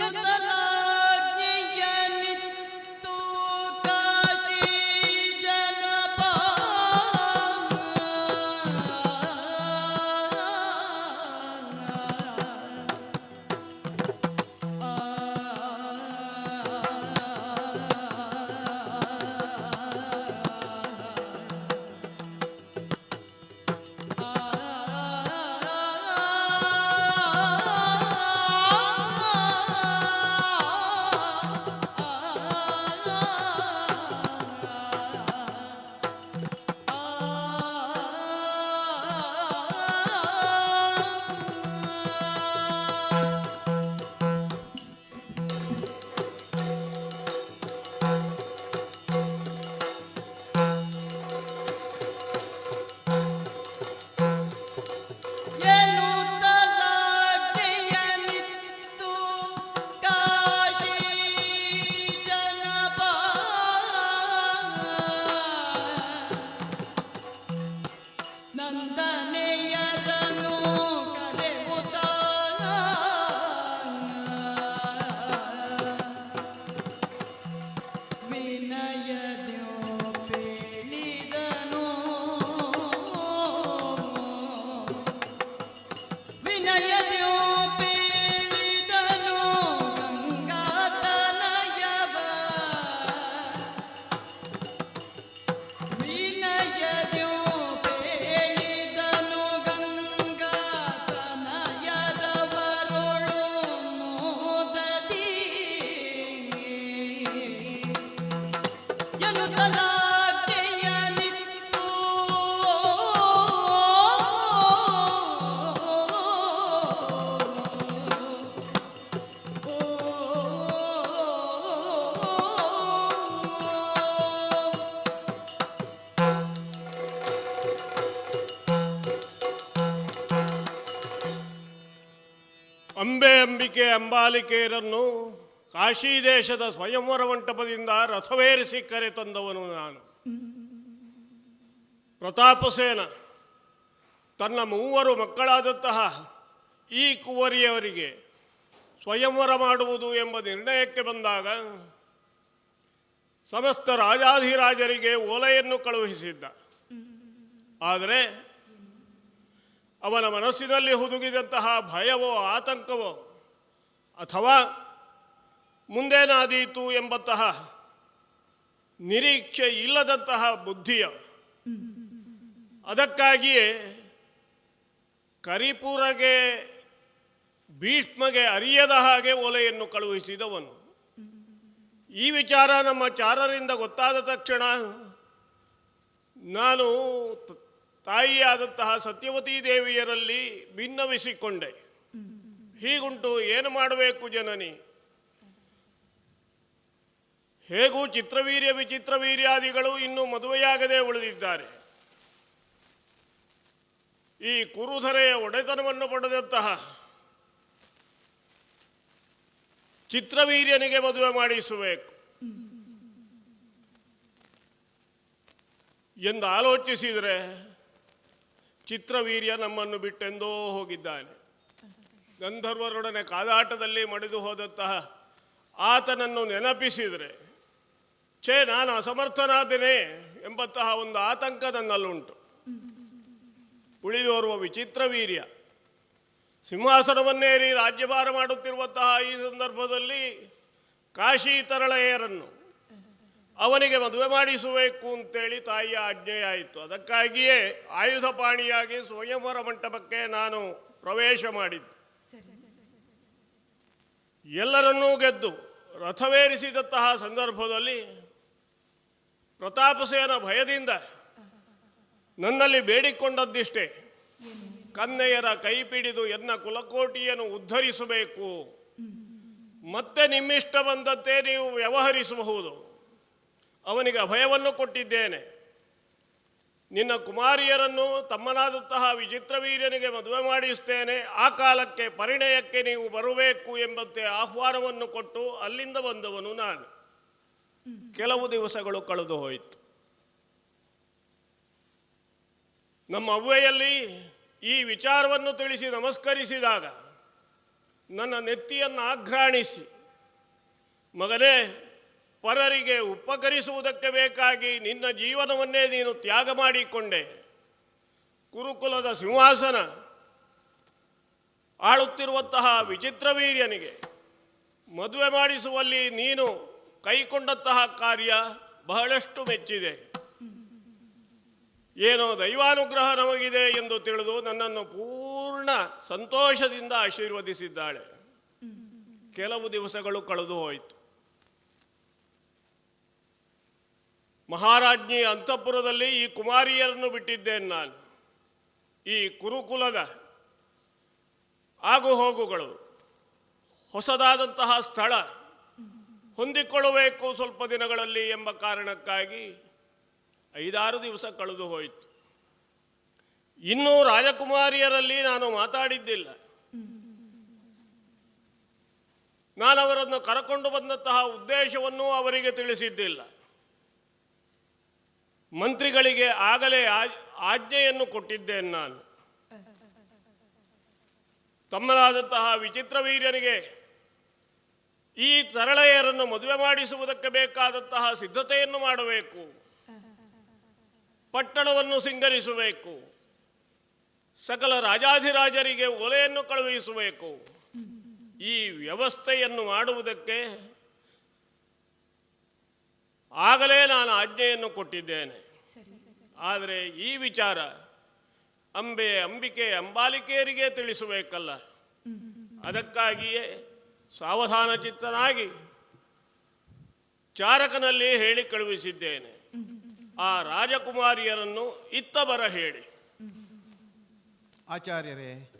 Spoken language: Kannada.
নুতলা ಅಂಬೆ ಅಂಬಿಕೆ ಅಂಬಾಲಿಕೆಯರನ್ನು ಕಾಶಿ ದೇಶದ ಸ್ವಯಂವರ ಮಂಟಪದಿಂದ ರಥವೇರಿಸಿ ಕರೆ ತಂದವನು ನಾನು. ಪ್ರತಾಪಸೇನ ತನ್ನ ಮೂವರು ಮಕ್ಕಳಾದಂತಹ ಈ ಕುವರಿಯವರಿಗೆ ಸ್ವಯಂವರ ಮಾಡುವುದು ಎಂಬ ನಿರ್ಣಯಕ್ಕೆ ಬಂದಾಗ ಸಮಸ್ತ ರಾಜಾಧಿರಾಜರಿಗೆ ಓಲೆಯನ್ನು ಕಳುಹಿಸಿದ್ದ. ಆದರೆ ಅವನ ಮನಸ್ಸಿನಲ್ಲಿ ಹುದುಗಿದಂತಹ ಭಯವೋ, ಆತಂಕವೋ, ಅಥವಾ ಮುಂದೇನಾದೀತು ಎಂಬಂತಹ ನಿರೀಕ್ಷೆ ಇಲ್ಲದಂತಹ ಬುದ್ಧಿಯ? ಅದಕ್ಕಾಗಿಯೇ ಕರಿಪುರಗೆ, ಭೀಷ್ಮಗೆ ಅರಿಯದ ಹಾಗೆ ಓಲೆಯನ್ನು ಕಳುಹಿಸಿದವನು. ಈ ವಿಚಾರ ನಮ್ಮ ಚಾರರಿಂದ ಗೊತ್ತಾದ ತಕ್ಷಣ ನಾನು ತಾಯಿಯಾದಂತಹ ಸತ್ಯವತೀ ದೇವಿಯರಲ್ಲಿ ಭಿನ್ನವಿಸಿಕೊಂಡೆ. ಹೀಗುಂಟು ಏನು ಮಾಡಬೇಕು ಜನನಿ? ಹೇಗೂ ಚಿತ್ರವೀರ್ಯ ವಿಚಿತ್ರವೀರ್ಯಾದಿಗಳು ಇನ್ನೂ ಮದುವೆಯಾಗದೆ ಉಳಿದಿದ್ದಾರೆ. ಈ ಕುರುಧರೆಯ ಒಡೆತನವನ್ನು ಪಡೆದಂತಹ ಚಿತ್ರವೀರ್ಯನಿಗೆ ಮದುವೆ ಮಾಡಿಸಬೇಕು. ಎಂದು ಆಲೋಚಿಸಿದರೆ ಚಿತ್ರವೀರ್ಯ ನಮ್ಮನ್ನು ಬಿಟ್ಟೆಂದೋ ಹೋಗಿದ್ದಾನೆ. ಗಂಧರ್ವರೊಡನೆ ಕಾದಾಟದಲ್ಲಿ ಮಡಿದು ಹೋದಂತಹ ಆತನನ್ನು ನೆನಪಿಸಿದರೆ, ಛೇ, ನಾನು ಅಸಮರ್ಥನಾದ್ದೇನೆ ಎಂಬಂತಹ ಒಂದು ಆತಂಕ ನನ್ನಲ್ಲುಂಟು. ಉಳಿದೋರ್ವ ವಿಚಿತ್ರ ವೀರ್ಯ ಸಿಂಹಾಸನವನ್ನೇರಿ ರಾಜ್ಯಭಾರ ಮಾಡುತ್ತಿರುವಂತಹ ಈ ಸಂದರ್ಭದಲ್ಲಿ ಕಾಶಿ ತರಳೆಯರನ್ನು ಅವನಿಗೆ ಮದುವೆ ಮಾಡಿಸಬೇಕು ಅಂತೇಳಿ ತಾಯಿಯ ಆಜ್ಞೆಯಾಯಿತು ಅದಕ್ಕಾಗಿಯೇ ಆಯುಧ ಪಾಣಿಯಾಗಿ ಸ್ವಯಂವರ ಮಂಟಪಕ್ಕೆ ನಾನು ಪ್ರವೇಶ ಮಾಡಿದ್ದು. ಎಲ್ಲರನ್ನೂ ಗೆದ್ದು ರಥವೇರಿಸಿದಂತಹ ಸಂದರ್ಭದಲ್ಲಿ ಪ್ರತಾಪಸೇನ ಭಯದಿಂದ ನನ್ನಲ್ಲಿ ಬೇಡಿಕೊಂಡದ್ದಿಷ್ಟೇ. ಕನ್ನೆಯರ ಕೈ ಪಿಡಿದು ಎನ್ನ ಕುಲಕೋಟಿಯನ್ನು ಉದ್ಧರಿಸಬೇಕು. ಮತ್ತೆ ನಿಮ್ಮಿಷ್ಟ ಬಂದಂತೆ ನೀವು ವ್ಯವಹರಿಸಬಹುದು. ಅವನಿಗೆ ಅಭಯವನ್ನು ಕೊಟ್ಟಿದ್ದೇನೆ. ನಿನ್ನ ಕುಮಾರಿಯರನ್ನು ತಮ್ಮನಾದಂತಹ ವಿಚಿತ್ರವೀರ್ಯನಿಗೆ ಮದುವೆ ಮಾಡಿಸ್ತೇನೆ. ಆ ಕಾಲಕ್ಕೆ ಪರಿಣಯಕ್ಕೆ ನೀವು ಬರಬೇಕು ಎಂಬಂತೆ ಆಹ್ವಾನವನ್ನು ಕೊಟ್ಟು ಅಲ್ಲಿಂದ ಬಂದವನು ನಾನು. ಕೆಲವು ದಿವಸಗಳು ಕಳೆದು ಹೋಯಿತು. ನಮ್ಮ ಅವ್ವೆಯಲ್ಲಿ ಈ ವಿಚಾರವನ್ನು ತಿಳಿಸಿ ನಮಸ್ಕರಿಸಿದಾಗ ನನ್ನ ನೆತ್ತಿಯನ್ನು ಆಘ್ರಾಣಿಸಿ ಮಗನೇ ಪರರಿಗೆ ಉಪಕರಿಸುವುದಕ್ಕೆ ಬೇಕಾಗಿ ನಿನ್ನ ಜೀವನವನ್ನೇ ನೀನು ತ್ಯಾಗ ಮಾಡಿಕೊಂಡೆ. ಕುರುಕುಲದ ಸಿಂಹಾಸನ ಆಳುತ್ತಿರುವಂತಹ ವಿಚಿತ್ರವೀರ್ಯನಿಗೆ ಮದುವೆ ಮಾಡಿಸುವಲ್ಲಿ ನೀನು ಕೈಕೊಂಡಂತಹ ಕಾರ್ಯ ಬಹಳಷ್ಟು ಮೆಚ್ಚಿದೆ. ಏನೋ ದೈವಾನುಗ್ರಹ ನಮಗಿದೆ ಎಂದು ತಿಳಿದು ನನ್ನನ್ನು ಪೂರ್ಣ ಸಂತೋಷದಿಂದ ಆಶೀರ್ವದಿಸಿದ್ದಾಳೆ. ಕೆಲವು ದಿವಸಗಳು ಕಳೆದು ಹೋಯಿತು. ಮಹಾರಾಜ್ಞಿ ಅಂತಃಪುರದಲ್ಲಿ ಈ ಕುಮಾರಿಯರನ್ನು ಬಿಟ್ಟಿದ್ದೇನೆ ನಾನು. ಈ ಕುರುಕುಲದ ಆಗು ಹೋಗುಗಳು ಹೊಸದಾದಂತಹ ಸ್ಥಳ ಹೊಂದಿಕೊಳ್ಳಬೇಕು ಸ್ವಲ್ಪ ದಿನಗಳಲ್ಲಿ ಎಂಬ ಕಾರಣಕ್ಕಾಗಿ ಐದಾರು ದಿವಸ ಕಳೆದು ಹೋಯಿತು. ಇನ್ನೂ ರಾಜಕುಮಾರಿಯರಲ್ಲಿ ನಾನು ಮಾತಾಡಿದ್ದಿಲ್ಲ. ನಾನು ಅವರನ್ನು ಕರಕೊಂಡು ಬಂದಂತಹ ಉದ್ದೇಶವನ್ನು ಅವರಿಗೆ ತಿಳಿಸಿದ್ದಿಲ್ಲ. ಮಂತ್ರಿಗಳಿಗೆ ಆಗಲೇ ಆಜ್- ಆಜ್ಞೆಯನ್ನು ಕೊಟ್ಟಿದ್ದೇನೆ ನಾನು. ತಮ್ಮನಾದಂತಹ ವಿಚಿತ್ರ ವೀರ್ಯನಿಗೆ ಈ ತರಳೆಯರನ್ನು ಮದುವೆ ಮಾಡಿಸುವುದಕ್ಕೆ ಬೇಕಾದಂತಹ ಸಿದ್ಧತೆಯನ್ನು ಮಾಡಬೇಕು. ಪಟ್ಟಣವನ್ನು ಸಿಂಗರಿಸಬೇಕು. ಸಕಲ ರಾಜಾಧಿರಾಜರಿಗೆ ಒಲೆಯನ್ನು ಕಳುಹಿಸಬೇಕು. ಈ ವ್ಯವಸ್ಥೆಯನ್ನು ಮಾಡುವುದಕ್ಕೆ ಆಗಲೇ ನಾನು ಆಜ್ಞೆಯನ್ನು ಕೊಟ್ಟಿದ್ದೇನೆ. ಆದರೆ ಈ ವಿಚಾರ ಅಂಬೆ ಅಂಬಿಕೆ ಅಂಬಾಲಿಕೆಯರಿಗೆ ತಿಳಿಸಬೇಕಲ್ಲ. ಅದಕ್ಕಾಗಿಯೇ ಸಾವಧಾನ ಚಿತ್ತನಾಗಿ ಚಾರಕನಲ್ಲಿ ಹೇಳಿ ಕಳುಹಿಸಿದ್ದೇನೆ. ಆ ರಾಜಕುಮಾರಿಯರನ್ನು ಇತ್ತ ಬರ ಹೇಳಿ. ಆಚಾರ್ಯರೇ